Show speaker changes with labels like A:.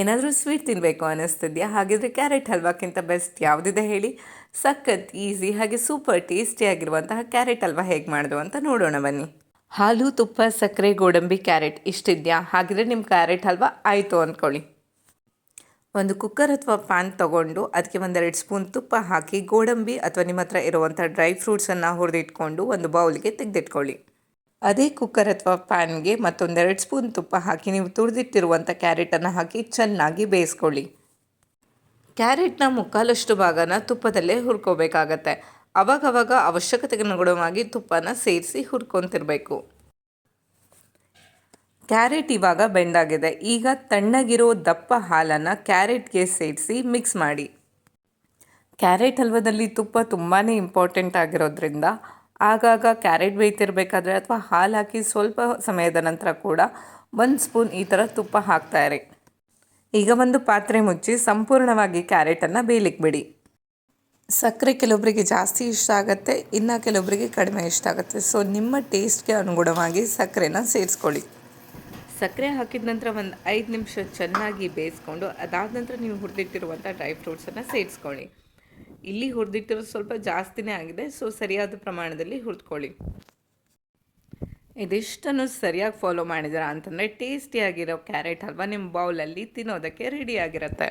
A: ಏನಾದರೂ ಸ್ವೀಟ್ ತಿನ್ನಬೇಕು ಅನ್ನಿಸ್ತಿದ್ಯಾ ಹಾಗಿದ್ರೆ ಕ್ಯಾರೆಟ್ ಹಲ್ವಾಕ್ಕಿಂತ ಬೆಸ್ಟ್ ಯಾವುದಿದೆ ಹೇಳಿ? ಸಖತ್ ಈಸಿ ಹಾಗೆ ಸೂಪರ್ ಟೇಸ್ಟಿಯಾಗಿರುವಂತಹ ಕ್ಯಾರೆಟ್ ಹಲ್ವಾ ಹೇಗೆ ಮಾಡೋದು ಅಂತ ನೋಡೋಣ ಬನ್ನಿ. ಹಾಲು, ತುಪ್ಪ, ಸಕ್ಕರೆ, ಗೋಡಂಬಿ ಕ್ಯಾರೆಟ್ ಇಷ್ಟಿದೆಯಾ? ಹಾಗಿದ್ರೆ ನಿಮ್ಮ ಕ್ಯಾರೆಟ್ ಹಲ್ವಾ ಆಯಿತು ಅಂದ್ಕೊಳ್ಳಿ ಒಂದು ಕುಕ್ಕರ್ ಅಥವಾ ಪ್ಯಾನ್ ತೊಗೊಂಡು ಅದಕ್ಕೆ ಒಂದೆರಡು ಸ್ಪೂನ್ ತುಪ್ಪ ಹಾಕಿ ಗೋಡಂಬಿ ಅಥವಾ ನಿಮ್ಮ ಹತ್ರ ಇರುವಂಥ ಡ್ರೈ ಫ್ರೂಟ್ಸನ್ನು ಹುರಿದಿಟ್ಕೊಂಡು ಒಂದು ಬೌಲ್ಗೆ ತೆಗೆದಿಟ್ಕೊಳ್ಳಿ. ಅದೇ ಕುಕ್ಕರ್ ಅಥವಾ ಪ್ಯಾನ್ಗೆ ಮತ್ತೊಂದೆರಡು ಸ್ಪೂನ್ ತುಪ್ಪ ಹಾಕಿ ನೀವು ತುರಿದಿಟ್ಟಿರುವಂಥ ಕ್ಯಾರೆಟನ್ನು ಹಾಕಿ ಚೆನ್ನಾಗಿ ಬೇಯಿಸ್ಕೊಳ್ಳಿ. ಕ್ಯಾರೆಟ್ನ ಮುಕ್ಕಾಲಷ್ಟು ಭಾಗನ ತುಪ್ಪದಲ್ಲೇ ಹುರ್ಕೋಬೇಕಾಗತ್ತೆ. ಅವಾಗವಾಗ ಅವಶ್ಯಕತೆಗೆ ಅನುಗುಣವಾಗಿ ತುಪ್ಪನ ಸೇರಿಸಿ ಹುರ್ಕೊತಿರ್ಬೇಕು. ಕ್ಯಾರೆಟ್ ಇವಾಗ ಬೆಂಡಾಗಿದೆ. ಈಗ ತಣ್ಣಗಿರೋ ದಪ್ಪ ಹಾಲನ್ನು ಕ್ಯಾರೆಟ್ಗೆ ಸೇರಿಸಿ ಮಿಕ್ಸ್ ಮಾಡಿ. ಕ್ಯಾರೆಟ್ ಹಲ್ವದಲ್ಲಿ ತುಪ್ಪ ತುಂಬಾ ಇಂಪಾರ್ಟೆಂಟ್ ಆಗಿರೋದ್ರಿಂದ ಆಗಾಗ ಕ್ಯಾರೆಟ್ ಬೇಯ್ತಿರಬೇಕಾದ್ರೆ ಅಥವಾ ಹಾಲು ಹಾಕಿ ಸ್ವಲ್ಪ ಸಮಯದ ನಂತರ ಕೂಡ ಒಂದು ಸ್ಪೂನ್ ಈ ಥರ ತುಪ್ಪ ಹಾಕ್ತಾಯಿರಿ ಈಗ ಒಂದು ಪಾತ್ರೆ ಮುಚ್ಚಿ ಸಂಪೂರ್ಣವಾಗಿ ಕ್ಯಾರೆಟನ್ನು ಬೇಯಲಿಕ್ಕೆ ಬಿಡಿ. ಸಕ್ಕರೆ ಕೆಲವೊಬ್ಬರಿಗೆ ಜಾಸ್ತಿ ಇಷ್ಟ ಆಗುತ್ತೆ, ಇನ್ನು ಕೆಲವೊಬ್ಬರಿಗೆ ಕಡಿಮೆ ಇಷ್ಟ ಆಗುತ್ತೆ. ಸೊ ನಿಮ್ಮ ಟೇಸ್ಟ್ಗೆ ಅನುಗುಣವಾಗಿ ಸಕ್ಕರೆನ ಸೇರಿಸ್ಕೊಳ್ಳಿ. ಸಕ್ಕರೆ ಹಾಕಿದ ನಂತರ ಒಂದು ಐದು ನಿಮಿಷ ಚೆನ್ನಾಗಿ ಬೇಯಿಸ್ಕೊಂಡು ಅದಾದ ನಂತರ ನೀವು ಹುರಿದಿಟ್ಟಿರುವಂಥ ಡ್ರೈ ಫ್ರೂಟ್ಸನ್ನು ಸೇರಿಸ್ಕೊಳ್ಳಿ. ಇಲ್ಲಿ ಹುರಿದಿಟ್ಟಿರೋದು ಸ್ವಲ್ಪ ಜಾಸ್ತಿನೇ ಆಗಿದೆ ಸೊ ಸರಿಯಾದ ಪ್ರಮಾಣದಲ್ಲಿ ಹುರಿದ್ಕೊಳ್ಳಿ. ಇದಿಷ್ಟನ್ನು ಸರಿಯಾಗಿ ಫಾಲೋ ಮಾಡಿದಿರ ಅಂತಂದರೆ ಟೇಸ್ಟಿಯಾಗಿರೋ ಕ್ಯಾರೆಟ್ ಹಲ್ವಾ ನಿಮ್ಮ ಬೌಲಲ್ಲಿ ತಿನ್ನೋದಕ್ಕೆ ರೆಡಿಯಾಗಿರುತ್ತೆ